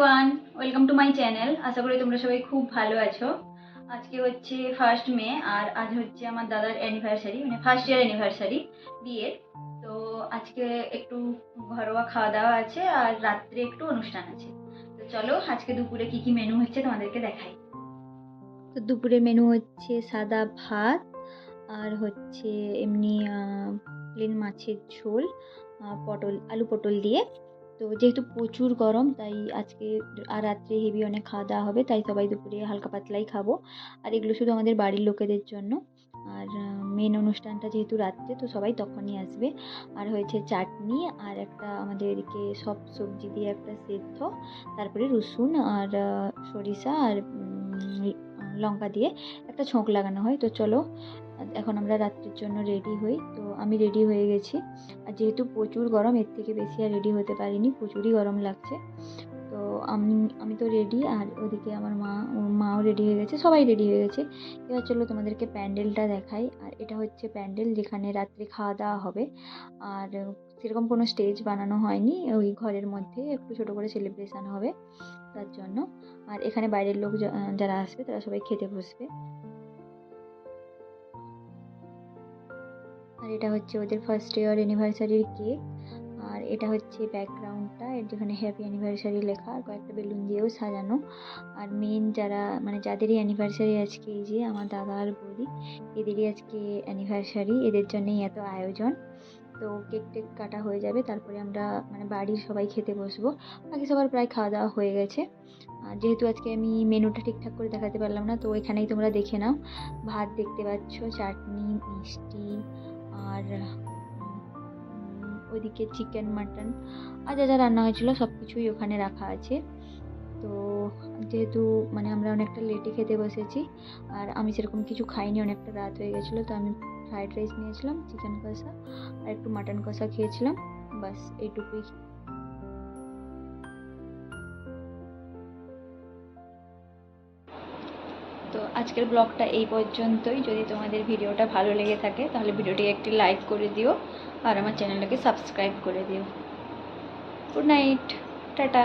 One welcome to my channel আশা করি তোমরা সবাই খুব ভালো আছো। আজকে হচ্ছে ফার্স্ট মে, আর আজ হচ্ছে আমার দাদার অ্যানিভার্সারি মানে ফার্স্ট ইয়ার অ্যানিভার্সারি বিয়ের। তো আজকে একটু ঘরোয়া খাওয়া দাওয়া আছে, আর রাত্রে একটু অনুষ্ঠান আছে। তো চলো, আজকে দুপুরে কি কি মেনু হচ্ছে তোমাদেরকে দেখাই। তো দুপুরের মেনু হচ্ছে সাদা ভাত, আর হচ্ছে এমনি প্লেন মাছের ঝোল পটল, আলু পটল দিয়ে। তো যেহেতু প্রচুর গরম, তাই আজকে আর রাত্রে হেভি অনেক খাওয়া দাওয়া হবে, তাই সবাই দুপুরে হালকা পাতলাই খাব। আর এগুলো শুধু আমাদের বাড়ির লোকেদের জন্য। আর মেন অনুষ্ঠানটা যেহেতু রাত্রে, তো সবাই তখনই আসবে। আর হয়েছে চাটনি আর একটা আমাদের এদিকে সব সবজি দিয়ে একটা সেদ্ধ, তারপরে রসুন আর সরিষা আর লঙ্কা দিয়ে একটা ছোঁক লাগানো হয়। তো চলো এখন আমরা রাত্রির জন্য রেডি হই। তো আমি রেডি হয়ে গেছি। আর যেহেতু প্রচুর গরম, এর থেকে বেশি আর রেডি হতে পারিনি। প্রচুরই গরম লাগছে। তো আমি আমি তো রেডি আর ওদিকে আমার মা, মাও রেডি হয়ে গেছে। সবাই রেডি হয়ে গেছে। এবার চলো তোমাদেরকে প্যান্ডেলটা দেখাই। আর এটা হচ্ছে প্যান্ডেল যেখানে রাত্রে খাওয়া দাওয়া হবে। আর সেরকম কোনো স্টেজ বানানো হয়নি। ওই ঘরের মধ্যে একটু ছোটো করে সেলিব্রেশান হবে তার জন্য। আর এখানে বাইরের লোক যারা আসবে তারা সবাই খেতে বসবে। আর এটা হচ্ছে ওদের ফার্স্ট ইয়ার অ্যানিভার্সারির কেক আর এটা হচ্ছে ব্যাকগ্রাউন্ডটা এর যেখানে হ্যাপি অ্যানিভার্সারি লেখা, আর কয়েকটা বেলুন দিয়েও সাজানো। আর মেন যারা মানে যাদেরই অ্যানিভার্সারি আজকে এই যে আমার দাদা আর বৌদি, এদেরই আজকে অ্যানিভার্সারি এদের জন্যই এত আয়োজন। তো কেক টেক কাটা হয়ে যাবে, তারপরে আমরা মানে বাড়ির সবাই খেতে বসবো। বাকি সবার প্রায় খাওয়া দাওয়া হয়ে গেছে। আর যেহেতু আজকে আমি মেনুটা ঠিকঠাক করে দেখাতে পারলাম না, তো এখানেই তোমরা দেখে নাও। ভাত দেখতে পাচ্ছ, চাটনি, মিষ্টি আর ওইদিকে চিকেন মাটন আর যা যা রান্না হয়েছিল সব কিছুই ওখানে রাখা আছে। তো যেহেতু মানে আমরা অনেকটা লেটে খেতে বসেছি, আর আমি সেরকম কিছু খাইনি, অনেকটা রাত হয়ে গেছিল, তো আমি ফ্রাইড রাইস নিয়েছিলাম চিকেন কষা, আর একটু মাটন কষা খেয়েছিলাম বাস এইটুকুই। তো আজকের ব্লগটা এই পর্যন্তই। যদি তোমাদের ভিডিওটা ভালো লেগে থাকে, তাহলে ভিডিওটি একটি লাইক করে দিও আর আমার চ্যানেলটাকে সাবস্ক্রাইব করে দিও। Good night tata